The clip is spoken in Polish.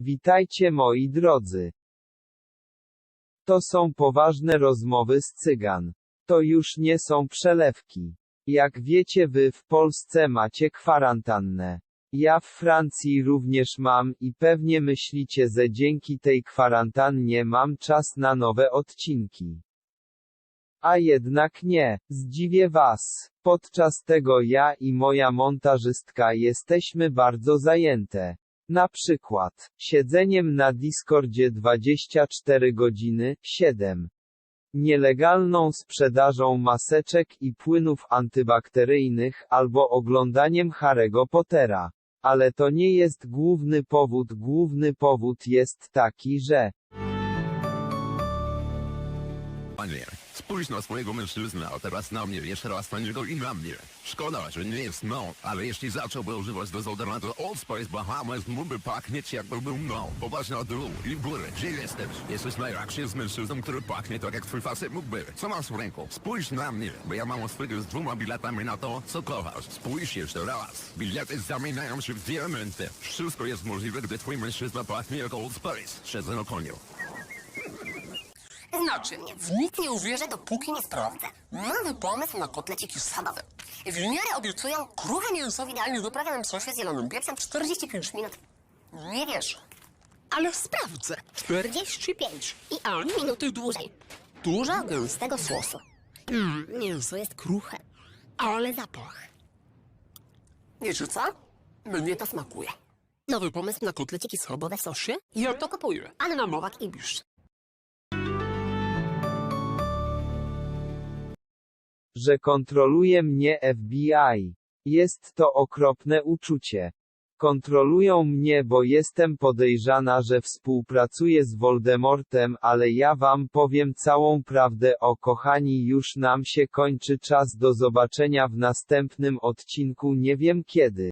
Witajcie moi drodzy. To są poważne rozmowy z cygan. To już nie są przelewki. Jak wiecie wy w Polsce macie kwarantannę. Ja w Francji również mam i pewnie myślicie, że dzięki tej kwarantannie mam czas na nowe odcinki. A jednak nie, zdziwię was. Podczas tego ja i moja montażystka jesteśmy bardzo zajęte. Na przykład, siedzeniem na Discordzie 24 godziny, 7. Nielegalną sprzedażą maseczek i płynów antybakteryjnych albo oglądaniem Harry'ego Pottera. Ale to nie jest główny powód. Główny powód jest taki, że Panie, spójrz na swojego mężczyznę, a teraz na mnie, jeszcze raz na niego i na mnie. Szkoda, że nie jest mną, ale jeśli zacząłby używać dezodorantu Old Spice Bahamas, mógłby pachnieć jakby był mną. Popatrz na dół i w górę, gdzie jesteś? Jesteś najraczej z mężczyzną, który pachnie tak jak twój facet mógłby. Co masz w ręku? Spójrz na mnie, bo ja mam swego z dwoma biletami na to, co kochasz. Spójrz jeszcze raz. Bilety zamieniają się w diamenty. Wszystko jest możliwe, gdy twój mężczyzna pachnie jak Old Spice. Siedzę na koniu. Znaczy, w nic nie uwierzę, dopóki nie sprawdzę. Nowy pomysł na kotleciki schabowe. Miarę obiecują kruche mięso w idealnie wyprawionym sosie z zielonym pieprzem 45 minut. Nie wiesz. Ale sprawdzę. 45 i ani minuty dłużej. Dużo gęstego sosu. Mm, mięso jest kruche, ale zapach. Wiecie co? Mnie to smakuje. Nowy pomysł na kotleciki schabowe w sosie? Ja to kupuję. Anna Nowak i Bisz. Że kontroluje mnie FBI. Jest to okropne uczucie. Kontrolują mnie, bo jestem podejrzana, że współpracuję z Voldemortem, ale ja wam powiem całą prawdę o kochani, już nam się kończy czas do zobaczenia w następnym odcinku, nie wiem kiedy.